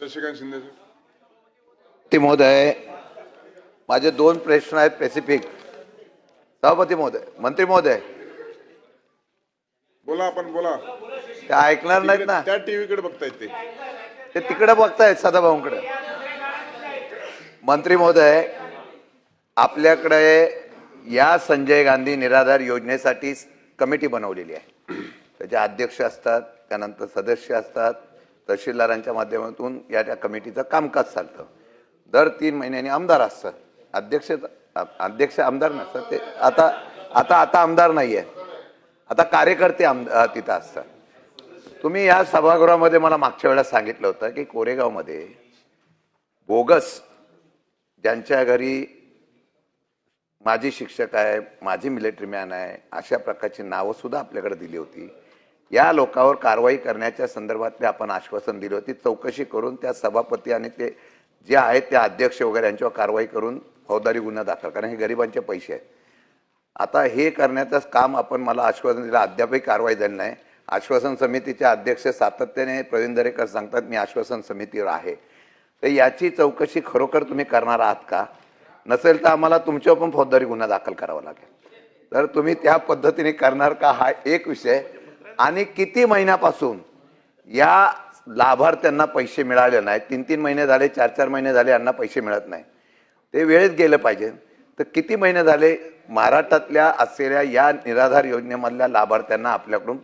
शशिकांत शिंदे महोदय माझे दोन प्रश्न आहेत स्पेसिफिक सभापती महोदय मंत्री महोदय. बोला आपण बोला. ते ऐकणार नाहीत ना? त्या टीव्हीकडे बघतायत ते. ते तिकडे बघतायत सदाभाऊंकडे. मंत्री महोदय आपल्याकडे या संजय गांधी निराधार योजनेसाठी कमिटी बनवलेली आहे. त्याचे अध्यक्ष असतात त्यानंतर सदस्य असतात. तहसीलदारांच्या माध्यमातून या त्या कमिटीचं कामकाज चालतं. दर तीन महिन्यांनी आमदार असतात अध्यक्ष अध्यक्ष आमदार नसतात ते आता आता आता आमदार नाही आहे आता कार्यकर्ते आम तिथं असतात. तुम्ही या सभागृहामध्ये मला मागच्या वेळेला सांगितलं होतं की कोरेगावमध्ये बोगस ज्यांच्या घरी माझी शिक्षक आहे माझी मिलिटरी मॅन आहे अशा प्रकारची नावं सुद्धा आपल्याकडे दिली होती. या लोकावर कारवाई करण्याच्या संदर्भातले आपण आश्वासन दिलं होती. चौकशी करून त्या सभापती आणि ते जे आहेत त्या अध्यक्ष वगैरे यांच्यावर कारवाई करून फौजदारी गुन्हा दाखल कारण हे गरिबांचे पैसे आहेत. आता हे करण्याचं काम आपण मला आश्वासन दिलं अद्यापही कारवाई झाली नाही. आश्वासन समितीचे अध्यक्ष सातत्याने प्रवीण दरेकर सांगतात मी आश्वासन समितीवर आहे. तर याची चौकशी खरोखर तुम्ही करणार आहात का? नसेल तर आम्हाला तुमच्यावर पण फौजदारी गुन्हा दाखल करावा लागेल. तर तुम्ही त्या पद्धतीने करणार का? हा एक विषय. आणि किती महिन्यापासून या लाभार्थ्यांना पैसे मिळाले नाहीत? तीन तीन महिने झाले चार चार महिने झाले यांना पैसे मिळत नाही. ते वेळेत गेलं पाहिजे. तर किती महिने झाले महाराष्ट्रातल्या असलेल्या या निराधार योजनेमधल्या लाभार्थ्यांना आपल्याकडून